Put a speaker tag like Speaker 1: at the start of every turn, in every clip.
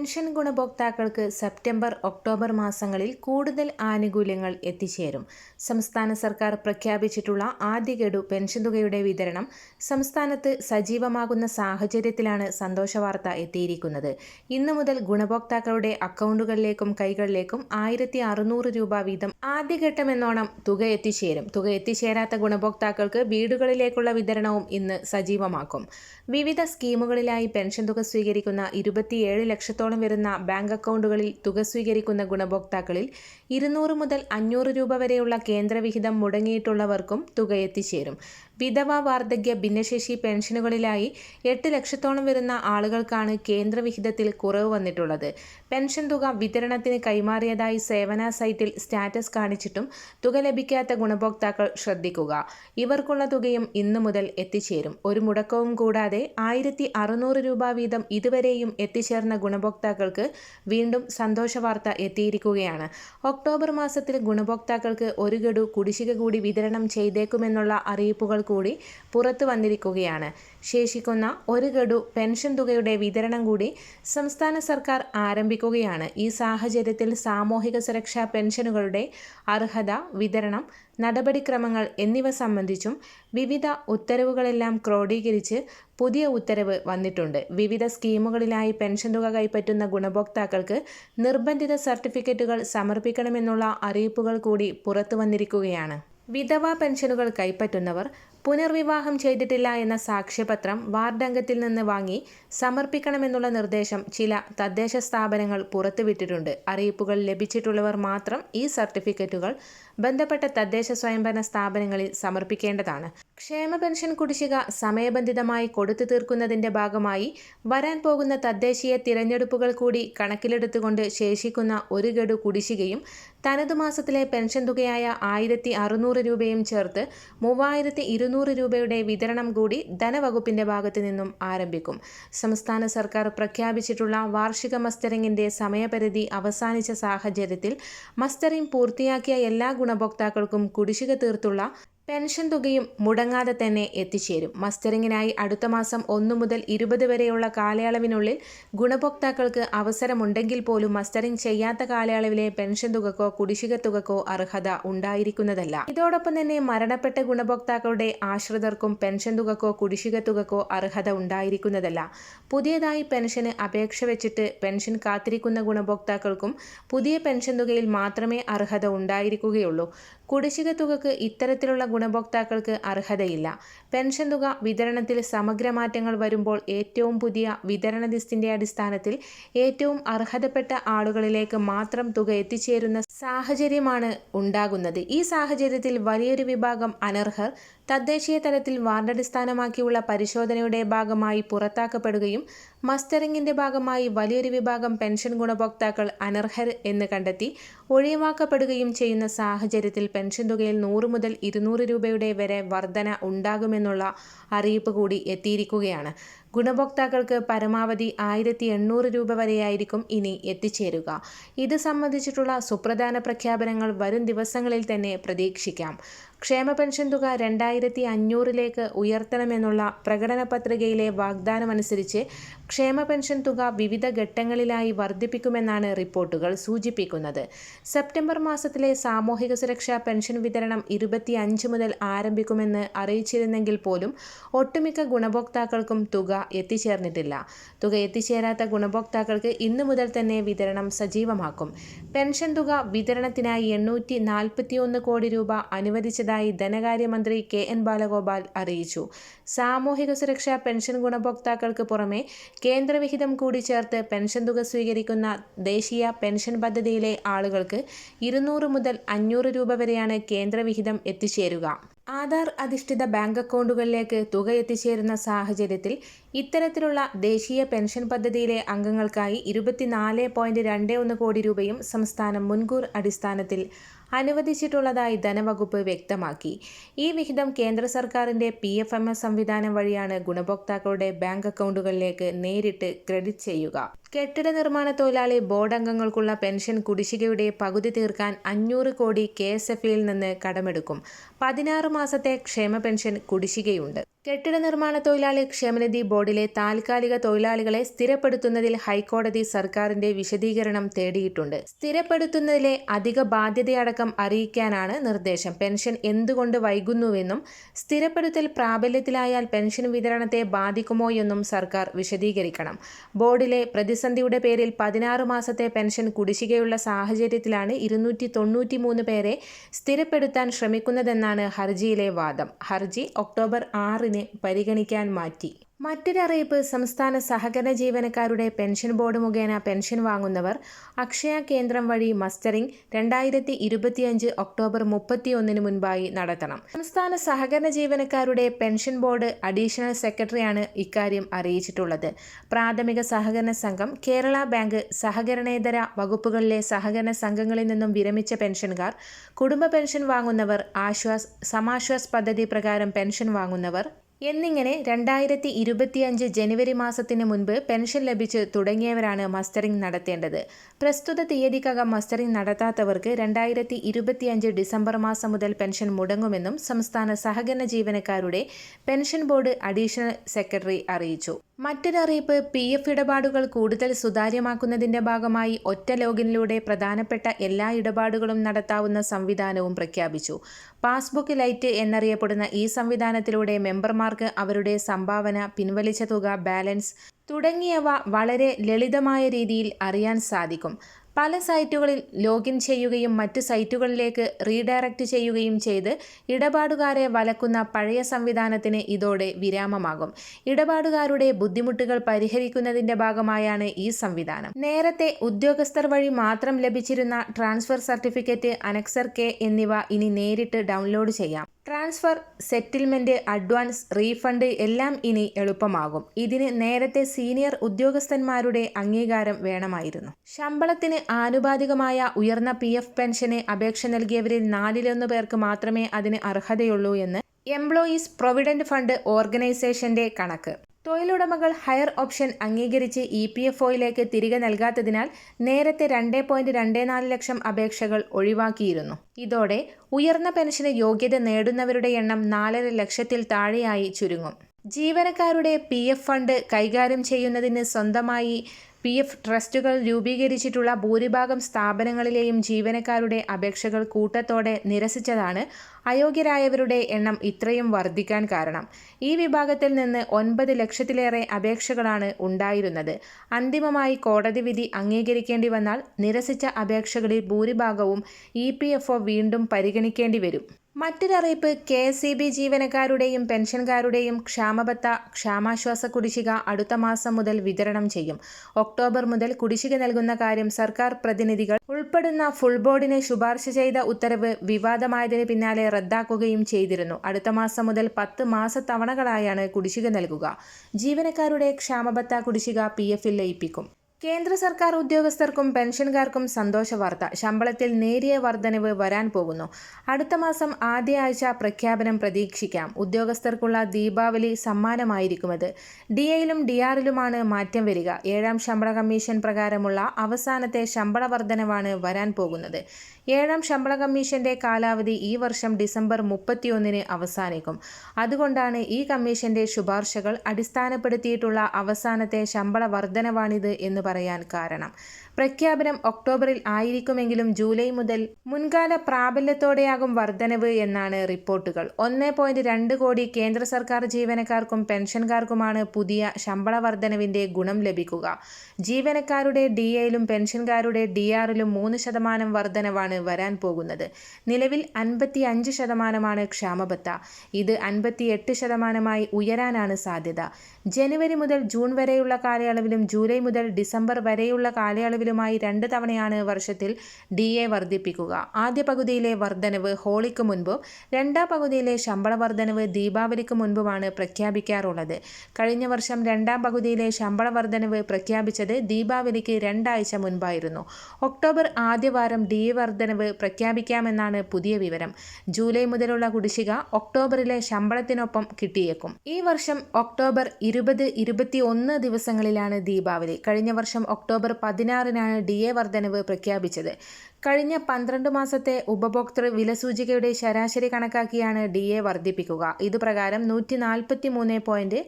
Speaker 1: Pension ഗുണഭോക്താക്കൾക്ക് September October മാസങ്ങളിൽ കൂടുതൽ ആനുകൂല്യങ്ങൾ എത്തിച്ചേരും. സംസ്ഥാന സർക്കാർ പ്രഖ്യാപിച്ചിട്ടുള്ള ആദ്യ ഗഡു പെൻഷൻ തുകയുടെ വിതരണം സംസ്ഥാനത്ത് സജീവമാകുന്ന സാഹചര്യത്തിലാണ് സന്തോഷവാർത്ത എത്തിയിരിക്കുന്നത്. ഇന്നു മുതൽ ഗുണഭോക്താക്കളുടെ അക്കൗണ്ടുകളിലേക്കും കൈകളിലേക്കും ആയിരത്തി അറുന്നൂറ് രൂപ വീതം ആദ്യഘട്ടമെന്നോണം തുക എത്തിച്ചേരും. തുക എത്തിച്ചേരാത്ത ഗുണഭോക്താക്കൾക്ക് വീടുകളിലേക്കുള്ള വിതരണവും ഇന്ന് സജീവമാക്കും. വിവിധ സ്കീമുകളിലായി പെൻഷൻ തുക സ്വീകരിക്കുന്ന ഇരുപത്തിയേഴ് ലക്ഷത്തോളം വരുന്ന ബാങ്ക് അക്കൗണ്ടുകളിൽ തുക സ്വീകരിക്കുന്ന ഗുണഭോക്താക്കളിൽ ഇരുന്നൂറ് മുതൽ അഞ്ഞൂറ് രൂപ വരെയുള്ള കേന്ദ്രവിഹിതം മുടങ്ങിയിട്ടുള്ളവർക്കും തുക എത്തിച്ചേരും വിധവ വാർദ്ധക്യ ഭിന്നശേഷി പെൻഷനുകളിലായി എട്ട് ലക്ഷത്തോളം വരുന്ന ആളുകൾക്കാണ് കേന്ദ്രവിഹിതത്തിൽ കുറവ് വന്നിട്ടുള്ളത്. പെൻഷൻ തുക വിതരണത്തിന് കൈമാറിയതായി സേവന സൈറ്റിൽ സ്റ്റാറ്റസ് കാണിച്ചിട്ടും തുക ലഭിക്കാത്ത ഗുണഭോക്താക്കൾ ശ്രദ്ധിക്കുക. ഇവർക്കുള്ള തുകയും ഇന്നു മുതൽ എത്തിച്ചേരും. ഒരു മുടക്കവും കൂടാതെ ആയിരത്തി രൂപ വീതം ഇതുവരെയും എത്തിച്ചേർന്ന ഗുണഭോക്താക്കൾക്ക് വീണ്ടും സന്തോഷ വാർത്ത എത്തിയിരിക്കുകയാണ്. ഒക്ടോബർ മാസത്തിൽ ഗുണഭോക്താക്കൾക്ക് ഒരു ഗഡു കുടിശ്ശിക കൂടി വിതരണം ചെയ്തേക്കുമെന്നുള്ള അറിയിപ്പുകൾ കൂടി പുറത്തു വന്നിരിക്കുകയാണ്. ശേഷിക്കുന്ന ഒരു ഗഡു പെൻഷൻ തുകയുടെ വിതരണം കൂടി സംസ്ഥാന സർക്കാർ ആരംഭിക്കുകയാണ്. ഈ സാഹചര്യത്തിൽ സാമൂഹിക സുരക്ഷാ പെൻഷനുകളുടെ അർഹത വിതരണം നടപടിക്രമങ്ങൾ എന്നിവ സംബന്ധിച്ചും വിവിധ ഉത്തരവുകളെല്ലാം ക്രോഡീകരിച്ച് പുതിയ ഉത്തരവ് വന്നിട്ടുണ്ട്. വിവിധ സ്കീമുകളിലായി പെൻഷൻ തുക കൈപ്പറ്റുന്ന ഗുണഭോക്താക്കൾക്ക് നിർബന്ധിത സർട്ടിഫിക്കറ്റുകൾ സമർപ്പിക്കണമെന്നുള്ള അറിയിപ്പുകൾ കൂടി പുറത്തു വന്നിരിക്കുകയാണ്. വിധവ പെൻഷനുകൾ കൈപ്പറ്റുന്നവർ പുനർവിവാഹം ചെയ്തിട്ടില്ല എന്ന സാക്ഷ്യപത്രം വാർഡംഗത്തിൽ നിന്ന് വാങ്ങി സമർപ്പിക്കണമെന്നുള്ള നിർദ്ദേശം ചില തദ്ദേശ സ്ഥാപനങ്ങൾ പുറത്തുവിട്ടിട്ടുണ്ട്. അറിയിപ്പുകൾ ലഭിച്ചിട്ടുള്ളവർ മാത്രം ഈ സർട്ടിഫിക്കറ്റുകൾ ബന്ധപ്പെട്ട തദ്ദേശ സ്വയംഭരണ സ്ഥാപനങ്ങളിൽ സമർപ്പിക്കേണ്ടതാണ്. ക്ഷേമ പെൻഷൻ കുടിശ്ശിക സമയബന്ധിതമായി കൊടുത്തു തീർക്കുന്നതിന്റെ ഭാഗമായി വരാൻ പോകുന്ന തദ്ദേശീയ തിരഞ്ഞെടുപ്പുകൾ കൂടി കണക്കിലെടുത്തുകൊണ്ട് ശേഷിക്കുന്ന ഒരു ഗഡു കുടിശ്ശികയും തനതു മാസത്തിലെ പെൻഷൻ തുകയായ ആയിരത്തി അറുന്നൂറ് രൂപയും ചേർത്ത് മൂവായിരത്തി ഇരുന്നൂറ് രൂപയുടെ വിതരണം കൂടി ധനവകുപ്പിന്റെ ഭാഗത്തു നിന്നും ആരംഭിക്കും. സംസ്ഥാന സർക്കാർ പ്രഖ്യാപിച്ചിട്ടുള്ള വാർഷിക മസ്റ്ററിംഗിന്റെ സമയപരിധി അവസാനിച്ച സാഹചര്യത്തിൽ മസ്റ്ററിംഗ് പൂർത്തിയാക്കിയ എല്ലാ ഗുണഭോക്താക്കൾക്കും കുടിശ്ശിക തീർത്തുള്ള പെൻഷൻ തുകയും മുടങ്ങാതെ തന്നെ എത്തിച്ചേരും. മസ്റ്ററിങ്ങിനായി അടുത്ത മാസം ഒന്നു മുതൽ ഇരുപത് വരെയുള്ള കാലയളവിനുള്ളിൽ ഗുണഭോക്താക്കൾക്ക് അവസരമുണ്ടെങ്കിൽ പോലും മസ്റ്ററിംഗ് ചെയ്യാത്ത കാലയളവിലെ പെൻഷൻ തുകക്കോ കുടിശ്ശിക തുകക്കോ അർഹത ഉണ്ടായിരിക്കുന്നതല്ല. ഇതോടൊപ്പം തന്നെ മരണപ്പെട്ട ഗുണഭോക്താക്കളുടെ ആശ്രിതർക്കും പെൻഷൻ തുകക്കോ കുടിശ്ശിക തുകക്കോ അർഹത ഉണ്ടായിരിക്കുന്നതല്ല. പുതിയതായി പെൻഷന് അപേക്ഷ വെച്ചിട്ട് പെൻഷൻ കാത്തിരിക്കുന്ന ഗുണഭോക്താക്കൾക്കും പുതിയ പെൻഷൻ തുകയിൽ മാത്രമേ അർഹത ഉണ്ടായിരിക്കുകയുള്ളൂ. കുടിശ്ശിക തുകക്ക് ഇത്തരത്തിലുള്ള ഗുണഭോക്താക്കൾക്ക് അർഹതയില്ല. പെൻഷൻ തുക വിതരണത്തിൽ സമഗ്രമാറ്റങ്ങൾ വരുമ്പോൾ ഏറ്റവും പുതിയ വിതരണ ലിസ്റ്റിന്റെ അടിസ്ഥാനത്തിൽ ഏറ്റവും അർഹതപ്പെട്ട ആളുകളിലേക്ക് മാത്രം തുക എത്തിച്ചേരുന്ന സാഹചര്യമാണ് ഉണ്ടാകുന്നത്. ഈ സാഹചര്യത്തിൽ വലിയൊരു വിഭാഗം അനർഹർ തദ്ദേശീയ തലത്തിൽ വാർഡടിസ്ഥാനമാക്കിയുള്ള പരിശോധനയുടെ ഭാഗമായി പുറത്താക്കപ്പെടുകയും മസ്റ്ററിംഗിന്റെ ഭാഗമായി വലിയൊരു വിഭാഗം പെൻഷൻ ഗുണഭോക്താക്കൾ അനർഹർ എന്ന് കണ്ടെത്തി ഒഴിവാക്കപ്പെടുകയും ചെയ്യുന്ന സാഹചര്യത്തിൽ പെൻഷൻ തുകയിൽ നൂറ് മുതൽ ഇരുന്നൂറ് രൂപയുടെ വരെ വർധന ഉണ്ടാകുമെന്നുള്ള അറിയിപ്പ് കൂടി എത്തിയിരിക്കുകയാണ്. ഗുണഭോക്താക്കൾക്ക് പരമാവധി ആയിരത്തി എണ്ണൂറ് രൂപ വരെയായിരിക്കും ഇനി എത്തിച്ചേരുക. ഇത് സംബന്ധിച്ചിട്ടുള്ള സുപ്രധാന പ്രഖ്യാപനങ്ങൾ വരും ദിവസങ്ങളിൽ തന്നെ പ്രതീക്ഷിക്കാം. ക്ഷേമ പെൻഷൻ തുക രണ്ടായിരത്തി അഞ്ഞൂറിലേക്ക് ഉയർത്തണമെന്നുള്ള പ്രകടന പത്രികയിലെ വാഗ്ദാനമനുസരിച്ച് ക്ഷേമ പെൻഷൻ തുക വിവിധ ഘട്ടങ്ങളിലായി വർദ്ധിപ്പിക്കുമെന്നാണ് റിപ്പോർട്ടുകൾ സൂചിപ്പിക്കുന്നത്. സെപ്റ്റംബർ മാസത്തിലെ സാമൂഹിക സുരക്ഷാ പെൻഷൻ വിതരണം ഇരുപത്തി അഞ്ച് മുതൽ ആരംഭിക്കുമെന്ന് അറിയിച്ചിരുന്നെങ്കിൽ പോലും ഒട്ടുമിക്ക ഗുണഭോക്താക്കൾക്കും തുക എത്തിച്ചേർന്നിട്ടില്ല. തുക എത്തിച്ചേരാത്ത ഗുണഭോക്താക്കൾക്ക് ഇന്നു മുതൽ തന്നെ വിതരണം സജീവമാക്കും. പെൻഷൻ തുക വിതരണത്തിനായി എണ്ണൂറ്റി കോടി രൂപ അനുവദിച്ചതായി ധനകാര്യമന്ത്രി കെ എൻ ബാലഗോപാൽ അറിയിച്ചു. സാമൂഹിക സുരക്ഷാ പെൻഷൻ ഗുണഭോക്താക്കൾക്ക് പുറമെ കേന്ദ്രവിഹിതം കൂടി ചേർത്ത് പെൻഷൻ തുക സ്വീകരിക്കുന്ന ദേശീയ പെൻഷൻ പദ്ധതിയിലെ ആളുകൾക്ക് ഇരുന്നൂറ് മുതൽ അഞ്ഞൂറ് രൂപ വരെയാണ് കേന്ദ്രവിഹിതം എത്തിച്ചേരുക. ആധാർ അധിഷ്ഠിത ബാങ്ക് അക്കൗണ്ടുകളിലേക്ക് തുക എത്തിച്ചേരുന്ന സാഹചര്യത്തിൽ ഇത്തരത്തിലുള്ള ദേശീയ പെൻഷൻ പദ്ധതിയിലെ അംഗങ്ങൾക്കായി ഇരുപത്തിനാല് പോയിന്റ് രണ്ട് ഒന്ന് കോടി രൂപയും സംസ്ഥാനം മുൻകൂർ അടിസ്ഥാനത്തിൽ അനുവദിച്ചിട്ടുള്ളതായി ധനവകുപ്പ് വ്യക്തമാക്കി. ഈ വിഹിതം കേന്ദ്ര സർക്കാരിന്റെ പി എഫ് എം എസ് സംവിധാനം വഴിയാണ് ഗുണഭോക്താക്കളുടെ ബാങ്ക് അക്കൗണ്ടുകളിലേക്ക് നേരിട്ട് ക്രെഡിറ്റ് ചെയ്യുക. കെട്ടിട നിർമ്മാണ തൊഴിലാളി ബോർഡ് അംഗങ്ങൾക്കുള്ള പെൻഷൻ കുടിശ്ശികയുടെ പകുതി തീർക്കാൻ അഞ്ഞൂറ് കോടി കെ എസ് എഫ് നിന്ന് കടമെടുക്കും. പതിനാറ് മാസത്തെ ക്ഷേമ പെൻഷൻ കുടിശ്ശികയുണ്ട്. കെട്ടിട നിർമ്മാണ തൊഴിലാളി ക്ഷേമനിധി ബോർഡിലെ താൽക്കാലിക തൊഴിലാളികളെ സ്ഥിരപ്പെടുത്തുന്നതിൽ ഹൈക്കോടതി സർക്കാരിന്റെ വിശദീകരണം തേടിയിട്ടുണ്ട്. സ്ഥിരപ്പെടുത്തുന്നതിലെ അധിക ബാധ്യതയടക്കം അറിയിക്കാനാണ് നിർദ്ദേശം. പെൻഷൻ എന്തുകൊണ്ട് വൈകുന്നുവെന്നും സ്ഥിരപ്പെടുത്തൽ പ്രാബല്യത്തിലായാൽ പെൻഷൻ വിതരണത്തെ ബാധിക്കുമോയെന്നും സർക്കാർ വിശദീകരിക്കണം. ബോർഡിലെ പ്രതിസന്ധിയുടെ പേരിൽ പതിനാറ് മാസത്തെ പെൻഷൻ കുടിശ്ശികയുള്ള സാഹചര്യത്തിലാണ് ഇരുന്നൂറ്റി തൊണ്ണൂറ്റി മൂന്ന് പേരെ സ്ഥിരപ്പെടുത്താൻ ശ്രമിക്കുന്നതെന്നാണ് ഹർജിയിലെ വാദം. ഹർജി ഒക്ടോബർ ആറിന് പരിഗണിക്കാൻ മാറ്റി. മറ്റൊരറിയിപ്പ് സംസ്ഥാന സഹകരണ ജീവനക്കാരുടെ പെൻഷൻ ബോർഡ് മുഖേന പെൻഷൻ വാങ്ങുന്നവർ അക്ഷയ കേന്ദ്രം വഴി മസ്റ്ററിംഗ് രണ്ടായിരത്തി ഇരുപത്തിയഞ്ച് ഒക്ടോബർ മുപ്പത്തിയൊന്നിന് മുൻപായി നടത്തണം. സംസ്ഥാന സഹകരണ ജീവനക്കാരുടെ പെൻഷൻ ബോർഡ് അഡീഷണൽ സെക്രട്ടറിയാണ് ഇക്കാര്യം അറിയിച്ചിട്ടുള്ളത്. പ്രാഥമിക സഹകരണ സംഘം കേരള ബാങ്ക് സഹകരണേതര വകുപ്പുകളിലെ സഹകരണ സംഘങ്ങളിൽ നിന്നും വിരമിച്ച പെൻഷൻകാർ കുടുംബ പെൻഷൻ വാങ്ങുന്നവർ ആശ്വാസ് സമാശ്വാസ് പദ്ധതി പ്രകാരം പെൻഷൻ വാങ്ങുന്നവർ എന്നിങ്ങനെ രണ്ടായിരത്തി ഇരുപത്തിയഞ്ച് ജനുവരി മാസത്തിന് മുൻപ് പെൻഷൻ ലഭിച്ച് തുടങ്ങിയവരാണ് മസ്റ്ററിംഗ് നടത്തേണ്ടത്. പ്രസ്തുത തീയതിക്കകം മസ്റ്ററിംഗ് നടത്താത്തവർക്ക് രണ്ടായിരത്തി ഇരുപത്തിയഞ്ച് ഡിസംബർ മാസം മുതൽ പെൻഷൻ മുടങ്ങുമെന്നും സംസ്ഥാന സഹകരണ ജീവനക്കാരുടെ പെൻഷൻ ബോർഡ് അഡീഷണൽ സെക്രട്ടറി അറിയിച്ചു. മറ്റൊരറിയിപ്പ് പി എഫ് ഇടപാടുകൾ കൂടുതൽ സുതാര്യമാക്കുന്നതിന്റെ ഭാഗമായി ഒറ്റ ലോഗിനിലൂടെ പ്രധാനപ്പെട്ട എല്ലാ ഇടപാടുകളും നടത്താവുന്ന സംവിധാനവും പ്രഖ്യാപിച്ചു. പാസ്ബുക്ക് ലൈറ്റ് എന്നറിയപ്പെടുന്ന ഈ സംവിധാനത്തിലൂടെ മെമ്പർമാർക്ക് അവരുടെ സംഭാവന പിൻവലിച്ച തുക ബാലൻസ് തുടങ്ങിയവ വളരെ ലളിതമായ രീതിയിൽ അറിയാൻ സാധിക്കും. പല സൈറ്റുകളിൽ ലോഗിൻ ചെയ്യുകയും മറ്റ് സൈറ്റുകളിലേക്ക് റീഡയറക്റ്റ് ചെയ്യുകയും ചെയ്ത് ഇടപാടുകാരെ വലക്കുന്ന പഴയ സംവിധാനത്തിന് ഇതോടെ വിരാമമാകും. ഇടപാടുകാരുടെ ബുദ്ധിമുട്ടുകൾ പരിഹരിക്കുന്നതിന്റെ ഭാഗമായാണ് ഈ സംവിധാനം. നേരത്തെ ഉദ്യോഗസ്ഥർ വഴി മാത്രം ലഭിച്ചിരുന്ന ട്രാൻസ്ഫർ സർട്ടിഫിക്കറ്റ് അനക്സർ കെ എന്നിവ ഇനി നേരിട്ട് ഡൗൺലോഡ് ചെയ്യാം. ട്രാൻസ്ഫർ സെറ്റിൽമെന്റ് അഡ്വാൻസ് റീഫണ്ട് എല്ലാം ഇനി എളുപ്പമാകും. ഇതിന് നേരത്തെ സീനിയർ ഉദ്യോഗസ്ഥന്മാരുടെ അംഗീകാരം വേണമായിരുന്നു. ശമ്പളത്തിന് ആനുപാതികമായ ഉയർന്ന പി എഫ് പെൻഷന് അപേക്ഷ നൽകിയവരിൽ നാലിലൊന്ന് പേർക്ക് മാത്രമേ അതിന് അർഹതയുള്ളൂ എന്ന് എംപ്ലോയീസ് പ്രൊവിഡന്റ് ഫണ്ട് ഓർഗനൈസേഷന്റെ കണക്ക്. തൊഴിലുടമകൾ ഹയർ ഓപ്ഷൻ അംഗീകരിച്ച് ഇ പി എഫ് ഒയിലേക്ക് തിരികെ നൽകാത്തതിനാൽ നേരത്തെ രണ്ട് പോയിന്റ് രണ്ട് നാല് ലക്ഷം അപേക്ഷകൾ ഒഴിവാക്കിയിരുന്നു. ഇതോടെ ഉയർന്ന പെൻഷന് യോഗ്യത നേടുന്നവരുടെ എണ്ണം നാലര ലക്ഷത്തിൽ താഴെയായി ചുരുങ്ങും. ജീവനക്കാരുടെ പി എഫ് ഫണ്ട് കൈകാര്യം ചെയ്യുന്നതിന് സ്വന്തമായി പി എഫ് ട്രസ്റ്റുകൾ രൂപീകരിച്ചിട്ടുള്ള ഭൂരിഭാഗം സ്ഥാപനങ്ങളിലെയും ജീവനക്കാരുടെ അപേക്ഷകൾ കൂട്ടത്തോടെ നിരസിച്ചതാണ് അയോഗ്യരായവരുടെ എണ്ണം ഇത്രയും വർദ്ധിക്കാൻ കാരണം. ഈ വിഭാഗത്തിൽ നിന്ന് ഒൻപത് ലക്ഷത്തിലേറെ അപേക്ഷകളാണ് ഉണ്ടായിരുന്നത്. അന്തിമമായി കോടതി വിധി അംഗീകരിക്കേണ്ടി വന്നാൽ നിരസിച്ച അപേക്ഷകളിൽ ഭൂരിഭാഗവും ഇ വീണ്ടും പരിഗണിക്കേണ്ടി വരും. മറ്റൊരറിയിപ്പ് കെ എസ് ഇ ബി ജീവനക്കാരുടെയും പെൻഷൻകാരുടെയും ക്ഷാമബത്ത ക്ഷാമാശ്വാസ കുടിശ്ശിക അടുത്ത മാസം മുതൽ വിതരണം ചെയ്യും. ഒക്ടോബർ മുതൽ കുടിശ്ശിക നൽകുന്ന കാര്യം സർക്കാർ പ്രതിനിധികൾ ഉൾപ്പെടുന്ന ഫുൾ ബോർഡിനെ ശുപാർശ ചെയ്ത ഉത്തരവ് വിവാദമായതിന് പിന്നാലെ റദ്ദാക്കുകയും ചെയ്തിരുന്നു. അടുത്ത മാസം മുതൽ പത്ത് മാസത്തവണകളായാണ് കുടിശ്ശിക നൽകുക. ജീവനക്കാരുടെ ക്ഷാമബത്ത കുടിശ്ശിക പി എഫിൽ ലയിപ്പിക്കും. കേന്ദ്ര സർക്കാർ ഉദ്യോഗസ്ഥർക്കും പെൻഷൻകാർക്കും സന്തോഷ വാർത്ത. ശമ്പളത്തിൽ നേരിയ വർധനവ് വരാൻ പോകുന്നു. അടുത്ത മാസം ആദ്യ ആഴ്ച പ്രഖ്യാപനം പ്രതീക്ഷിക്കാം. ഉദ്യോഗസ്ഥർക്കുള്ള ദീപാവലി സമ്മാനമായിരിക്കുമത്. ഡി എയിലും ഡി ആറിലുമാണ് മാറ്റം വരിക. ഏഴാം ശമ്പള കമ്മീഷൻ പ്രകാരമുള്ള അവസാനത്തെ ശമ്പള വർധനവാണ് വരാൻ പോകുന്നത്. ഏഴാം ശമ്പള കമ്മീഷന്റെ കാലാവധി ഈ വർഷം ഡിസംബർ മുപ്പത്തിയൊന്നിന് അവസാനിക്കും. അതുകൊണ്ടാണ് ഈ കമ്മീഷന്റെ ശുപാർശകൾ അടിസ്ഥാനപ്പെടുത്തിയിട്ടുള്ള അവസാനത്തെ ശമ്പള വർധനവാണിത് എന്ന് പറയാൻ കാരണം. പ്രഖ്യാപനം ഒക്ടോബറിൽ ആയിരിക്കുമെങ്കിലും ജൂലൈ മുതൽ മുൻകാല പ്രാബല്യത്തോടെയാകും വർധനവ് എന്നാണ് റിപ്പോർട്ടുകൾ. ഒന്ന് പോയിന്റ് രണ്ട് കോടി കേന്ദ്ര സർക്കാർ ജീവനക്കാർക്കും പെൻഷൻകാർക്കുമാണ് പുതിയ ശമ്പള വർധനവിന്റെ ഗുണം ലഭിക്കുക. ജീവനക്കാരുടെ ഡി എയിലും പെൻഷൻകാരുടെ ഡി ആറിലും മൂന്ന് ശതമാനം വർധനവാണ് വരാൻ പോകുന്നത്. നിലവിൽ അൻപത്തി അഞ്ച് ശതമാനമാണ് ക്ഷാമബത്ത. ഇത് അൻപത്തി എട്ട് ശതമാനമായി ഉയരാനാണ് സാധ്യത. ജനുവരി മുതൽ ജൂൺ വരെയുള്ള കാലയളവിലും ജൂലൈ മുതൽ ഡിസംബർ വരെയുള്ള കാലയളവിലുമായി രണ്ട് തവണയാണ് വർഷത്തിൽ ഡി എ വർദ്ധിപ്പിക്കുക. ആദ്യ പകുതിയിലെ വർധനവ് ഹോളിക്ക് മുൻപും രണ്ടാം പകുതിയിലെ ശമ്പള വർധനവ് ദീപാവലിക്ക് മുൻപുമാണ് പ്രഖ്യാപിക്കാറുള്ളത്. കഴിഞ്ഞ വർഷം രണ്ടാം പകുതിയിലെ ശമ്പള വർധനവ് പ്രഖ്യാപിച്ചത് ദീപാവലിക്ക് രണ്ടാഴ്ച മുൻപായിരുന്നു. ഒക്ടോബർ ആദ്യവാരം ഡി എ വർധനവ് പ്രഖ്യാപിക്കാമെന്നാണ് പുതിയ വിവരം. ജൂലൈ മുതലുള്ള കുടിശ്ശിക ഒക്ടോബറിലെ ശമ്പളത്തിനൊപ്പം കിട്ടിയേക്കും. ഈ വർഷം ഒക്ടോബർ ഇരുപത് ഇരുപത്തി ഒന്ന് ദിവസങ്ങളിലാണ് ദീപാവലി. കഴിഞ്ഞ വർഷം ഒക്ടോബർ ഒക്ടോബർ പതിനാറിനാണ് ഡി എ വർധനവ് പ്രഖ്യാപിച്ചത്. കഴിഞ്ഞ പന്ത്രണ്ട് മാസത്തെ ഉപഭോക്തൃ വിലസൂചികയുടെ ശരാശരി കണക്കാക്കിയാണ് ഡി എ വർദ്ധിപ്പിക്കുക ഇതുപ്രകാരം നൂറ്റി നാൽപ്പത്തി മൂന്ന് പോയിന്റ്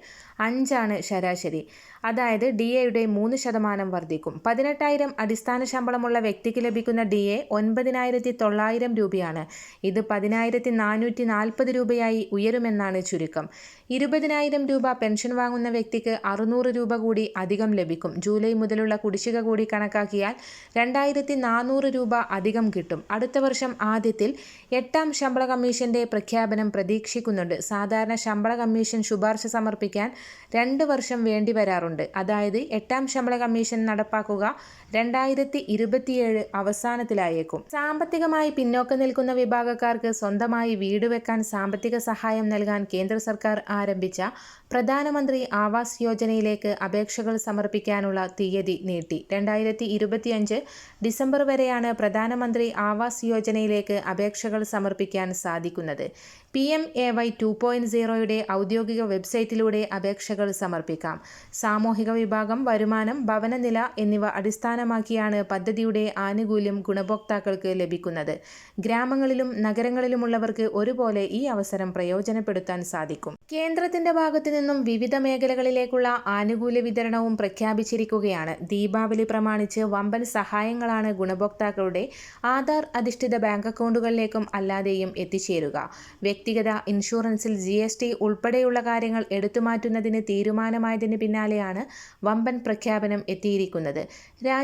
Speaker 1: അഞ്ചാണ് ശരാശരി. അതായത് ഡി എയുടെ മൂന്ന് ശതമാനം വർദ്ധിക്കും. പതിനെട്ടായിരം അടിസ്ഥാന ശമ്പളമുള്ള വ്യക്തിക്ക് ലഭിക്കുന്ന ഡി എ ഒൻപതിനായിരത്തി തൊള്ളായിരം രൂപയാണ്. ഇത് പതിനായിരത്തി നാനൂറ്റി നാൽപ്പത് രൂപയായി ഉയരുമെന്നാണ് ചുരുക്കം. ഇരുപതിനായിരം രൂപ പെൻഷൻ വാങ്ങുന്ന വ്യക്തിക്ക് അറുന്നൂറ് രൂപ കൂടി അധികം ലഭിക്കും. ജൂലൈ മുതലുള്ള കുടിശ്ശിക കൂടി കണക്കാക്കിയാൽ രണ്ടായിരത്തി നാനൂറ് രൂപ അധികം കിട്ടും. അടുത്ത വർഷം ആദ്യത്തിൽ എട്ടാം ശമ്പള കമ്മീഷന്റെ പ്രഖ്യാപനം പ്രതീക്ഷിക്കുന്നുണ്ട്. സാധാരണ ശമ്പള കമ്മീഷൻ ശുപാർശ സമർപ്പിക്കാൻ രണ്ട് വർഷം വേണ്ടി വരാറുണ്ട്. അതായത് എട്ടാം ശമ്പള കമ്മീഷൻ നടപ്പാക്കുക. രണ്ടായിരത്തി ഇരുപത്തിയേഴ് അവസാനത്തിലായേക്കും. സാമ്പത്തികമായി പിന്നോക്കം നിൽക്കുന്ന വിഭാഗക്കാർക്ക് സ്വന്തമായി വീട് വെക്കാൻ സാമ്പത്തിക സഹായം നൽകാൻ കേന്ദ്ര സർക്കാർ ആരംഭിച്ച പ്രധാനമന്ത്രി ആവാസ് യോജനയിലേക്ക് അപേക്ഷകൾ സമർപ്പിക്കാനുള്ള തീയതി നീട്ടി. രണ്ടായിരത്തി ഇരുപത്തിയഞ്ച് ഡിസംബർ വരെയാണ് പ്രധാനമന്ത്രി ആവാസ് യോജനയിലേക്ക് അപേക്ഷകൾ സമർപ്പിക്കാൻ സാധിക്കുന്നത്. P M A Y two point സീറോയുടെ ഔദ്യോഗിക വെബ്സൈറ്റിലൂടെ അപേക്ഷകൾ സമർപ്പിക്കാം. സാമൂഹിക വിഭാഗം വരുമാനം ഭവനനില എന്നിവ അടിസ്ഥാനമാക്കിയാണ് പദ്ധതിയുടെ ആനുകൂല്യം ഗുണഭോക്താക്കൾക്ക് ലഭിക്കുന്നത്. ഗ്രാമങ്ങളിലും നഗരങ്ങളിലുമുള്ളവർക്ക് ഒരുപോലെ ഈ അവസരം പ്രയോജനപ്പെടുത്താൻ സാധിക്കും. കേന്ദ്രത്തിന്റെ ഭാഗത്തു നിന്നും വിവിധ മേഖലകളിലേക്കുള്ള ആനുകൂല്യ വിതരണവും പ്രഖ്യാപിച്ചിരിക്കുകയാണ്. ദീപാവലി പ്രമാണിച്ച് വമ്പൻ സഹായങ്ങളാണ് ഗുണഭോക്താക്കളുടെ ആധാർ അധിഷ്ഠിത ബാങ്ക് അക്കൗണ്ടുകളിലേക്കും അല്ലാതെയും എത്തിച്ചേരുക. വ്യക്തിഗത ഇൻഷുറൻസിൽ ജി എസ് ടി ഉൾപ്പെടെയുള്ള കാര്യങ്ങൾ എടുത്തുമാറ്റുന്നതിന് തീരുമാനമായതിന് പിന്നാലെയാണ് വമ്പൻ പ്രഖ്യാപനം എത്തിയിരിക്കുന്നത്.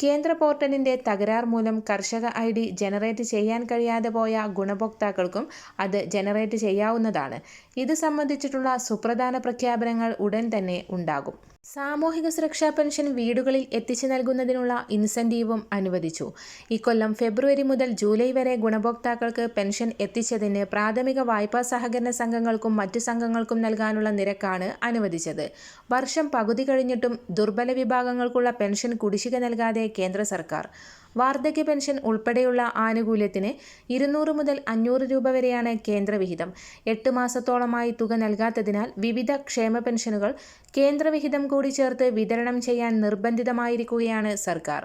Speaker 1: കേന്ദ്ര പോർട്ടലിന്റെ തകരാർ മൂലം കർഷക ഐ ഡി ജനറേറ്റ് ചെയ്യാൻ കഴിയാതെ പോയ ഗുണഭോക്താക്കൾക്കും അത് ജനറേറ്റ് ചെയ്യാവുന്നതാണ്. ഇത് സംബന്ധിച്ചിട്ടുള്ള സുപ്രധാന പ്രഖ്യാപനങ്ങൾ ഉടൻ തന്നെ ഉണ്ടാകും. സാമൂഹിക സുരക്ഷാ പെൻഷൻ വീടുകളിൽ എത്തിച്ചു നൽകുന്നതിനുള്ള ഇൻസെന്റീവും അനുവദിച്ചു. ഇക്കൊല്ലം ഫെബ്രുവരി മുതൽ ജൂലൈ വരെ ഗുണഭോക്താക്കൾക്ക് പെൻഷൻ എത്തിച്ചതിന് പ്രാഥമിക വായ്പാ സഹകരണ സംഘങ്ങൾക്കും മറ്റു സംഘങ്ങൾക്കും നൽകാനുള്ള നിരക്കാണ് അനുവദിച്ചത്. വർഷം പകുതി കഴിഞ്ഞിട്ടും ദുർബല വിഭാഗങ്ങൾക്കുള്ള പെൻഷൻ കുടിശ്ശിക നൽകാതെ കേന്ദ്ര സർക്കാർ വാർദ്ധക്യ പെൻഷൻ ഉൾപ്പെടെയുള്ള ആനുകൂല്യത്തിന് ഇരുന്നൂറ് മുതൽ അഞ്ഞൂറ് രൂപ വരെയാണ് കേന്ദ്രവിഹിതം. എട്ട് മാസത്തോളമായി തുക നൽകാത്തതിനാൽ വിവിധ ക്ഷേമ പെൻഷനുകൾ കേന്ദ്രവിഹിതം കൂടി ചേർത്ത് വിതരണം ചെയ്യാൻ നിർബന്ധിതമായിരിക്കുകയാണ് സർക്കാർ.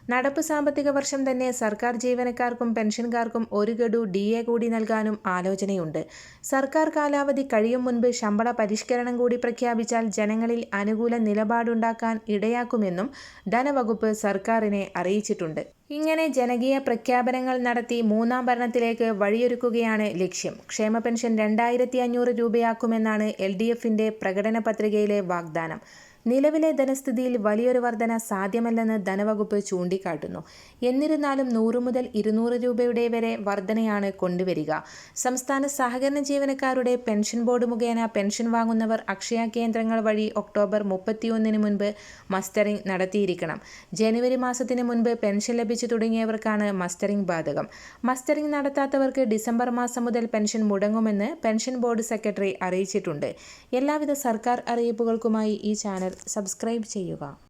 Speaker 1: നടപ്പ് സാമ്പത്തിക വർഷം തന്നെ സർക്കാർ ജീവനക്കാർക്കും പെൻഷൻകാർക്കും ഒരു ഗഡു ഡി എ കൂടി നൽകാനും ആലോചനയുണ്ട്. സർക്കാർ കാലാവധി കഴിയും മുൻപ് ശമ്പള പരിഷ്കരണം കൂടി പ്രഖ്യാപിച്ചാൽ ജനങ്ങളിൽ അനുകൂല നിലപാടുണ്ടാക്കാൻ ഇടയാക്കുമെന്നും ധനവകുപ്പ് സർക്കാരിനെ അറിയിച്ചിട്ടുണ്ട്. ഇങ്ങനെ ജനകീയ പ്രഖ്യാപനങ്ങൾ നടത്തി മൂന്നാം ഭരണത്തിലേക്ക് വഴിയൊരുക്കുകയാണ് ലക്ഷ്യം. ക്ഷേമ പെൻഷൻ രണ്ടായിരത്തി അഞ്ഞൂറ് രൂപയാക്കുമെന്നാണ് എൽ ഡി എഫിന്റെ പ്രകടന പത്രികയിലെ വാഗ്ദാനം. നിലവിലെ ധനസ്ഥിതിയിൽ വലിയൊരു വർധന സാധ്യമല്ലെന്ന് ധനവകുപ്പ് ചൂണ്ടിക്കാട്ടുന്നു. എന്നിരുന്നാലും നൂറ് മുതൽ ഇരുന്നൂറ് രൂപയുടെ വരെ വർധനയാണ് കൊണ്ടുവരിക. സംസ്ഥാന സഹകരണ ജീവനക്കാരുടെ പെൻഷൻ ബോർഡ് മുഖേന പെൻഷൻ വാങ്ങുന്നവർ അക്ഷയ കേന്ദ്രങ്ങൾ വഴി ഒക്ടോബർ മുപ്പത്തിയൊന്നിന് മുൻപ് മസ്റ്ററിംഗ് നടത്തിയിരിക്കണം. ജനുവരി മാസത്തിന് മുൻപ് പെൻഷൻ ലഭിച്ചു തുടങ്ങിയവർക്കാണ് മസ്റ്ററിംഗ് ബാധകം. മസ്റ്ററിംഗ് നടത്താത്തവർക്ക് ഡിസംബർ മാസം മുതൽ പെൻഷൻ മുടങ്ങുമെന്ന് പെൻഷൻ ബോർഡ് സെക്രട്ടറി അറിയിച്ചിട്ടുണ്ട്. എല്ലാവിധ സർക്കാർ അറിയിപ്പുകൾക്കുമായി ഈ ചാനൽ സബ്സ്ക്രൈബ് ചെയ്യുക.